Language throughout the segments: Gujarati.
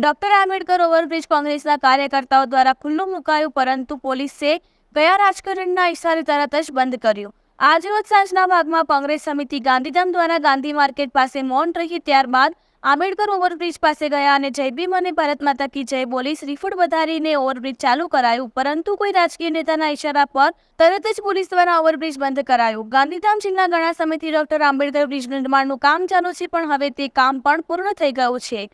ડોક્ટર આંબેડકર ઓવરબ્રિજ કોંગ્રેસના કાર્યકર્તાઓ દ્વારા ખુલ્લું મુકાયું, પરંતુ પોલીસે કયા રાજકારણના ઇશારે તરત જ બંધ કર્યું. આજરોજ સાંજના ભાગમાં કોંગ્રેસ સમિતિ ગાંધીધામ દ્વારા ગાંધી માર્કેટ પાસે મૌન રહી ત્યારબાદ આંબેડકર ઓવરબ્રિજ પાસે ગયા અને જય ભીમ અને ભારત માતા કી જય બોલી શ્રીફળ વધારીને ઓવરબ્રિજ ચાલુ કરાયું. પરંતુ કોઈ રાજકીય નેતાના ઇશારા પર તરત જ પોલીસ દ્વારા ઓવરબ્રિજ બંધ કરાયું. ગાંધીધામ જિલ્લા ગણા સમિતિ ડોક્ટર આંબેડકર બ્રિજ નિર્માણનું કામ ચાલુ છે, પણ હવે તે કામ પણ પૂર્ણ થઈ ગયું છે.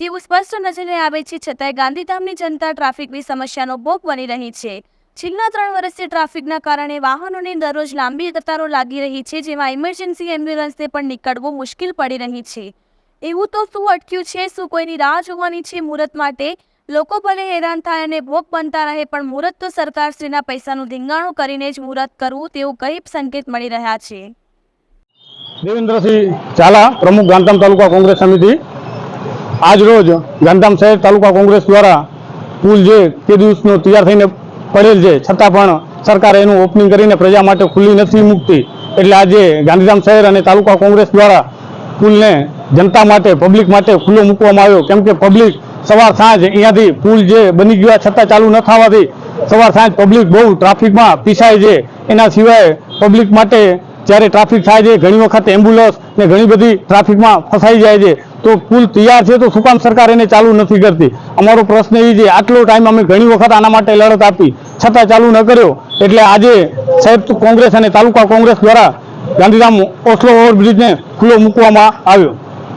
તેવું સ્પષ્ટ નજરે આવે છે, છતાંય ગાંધીધામની જનતા ટ્રાફિકની સમસ્યાનો ભોગ બની રહી છે. છેલ્લા ત્રણ વર્ષથી ટ્રાફિકના કારણે વાહનોની દરરોજ લાંબી કતારો લાગી રહી છે, જેમાં ઇમરજન્સી એમ્બ્યુલન્સને પણ નીકળવું મુશ્કેલ પડી રહી છે. એવું તો શું અટક્યું છે, શું કોઈની રાહ જોવાની છે મુહૂર્ત માટે? લોકો ભલે હેરાન થાય અને ભોગ બનતા રહે, પણ મુહૂર્ત તો સરકારશ્રીના પૈસાનું ધીંગાણું કરીને જ મુહૂર્ત કરવું તેવું કઈ સંકેત મળી રહ્યા છે. દેવેન્દ્રસિંહ ઝાલા, પ્રમુખ ગાંધીધામ તાલુકા કોંગ્રેસ સમિતિ. આજ રોજ ગાંધીધામ શહેર તાલુકા કોંગ્રેસ દ્વારા પુલ જે તે દિવસનો તૈયાર થઈને પડેલ છે, છતાં પણ સરકારે એનું ઓપનિંગ કરીને પ્રજા માટે ખુલ્લી નથી મૂકતી. એટલે આજે ગાંધીધામ શહેર અને તાલુકા કોંગ્રેસ દ્વારા પુલને જનતા માટે પબ્લિક માટે ખુલ્લો મૂકવામાં આવ્યો. કેમ કે પબ્લિક સવાર સાંજ અહીંયાથી પુલ જે બની ગયા છતાં ચાલુ ન થવાથી સવાર સાંજ પબ્લિક બહુ ટ્રાફિકમાં પીસાય છે. એના સિવાય પબ્લિક માટે જ્યારે ટ્રાફિક થાય છે, ઘણી વખત એમ્બ્યુલન્સ ને ઘણી બધી ટ્રાફિકમાં ફસાઈ જાય છે. તો પુલ તૈયાર છે તો શું કામ સરકાર એને ચાલુ નથી કરતી. અમારો પ્રશ્ન એ છે, આટલો ટાઈમ અમે ઘણી વખત આના માટે લડત આપી. છતાં ચાલુ ન કર્યો. એટલે આજે સાહેબ કોંગ્રેસ અને તાલુકા કોંગ્રેસ દ્વારા ગાંધીધામ ઓસ્લો ઓવરબ્રિજને ખુલ્લો મૂકવામાં આવ્યો.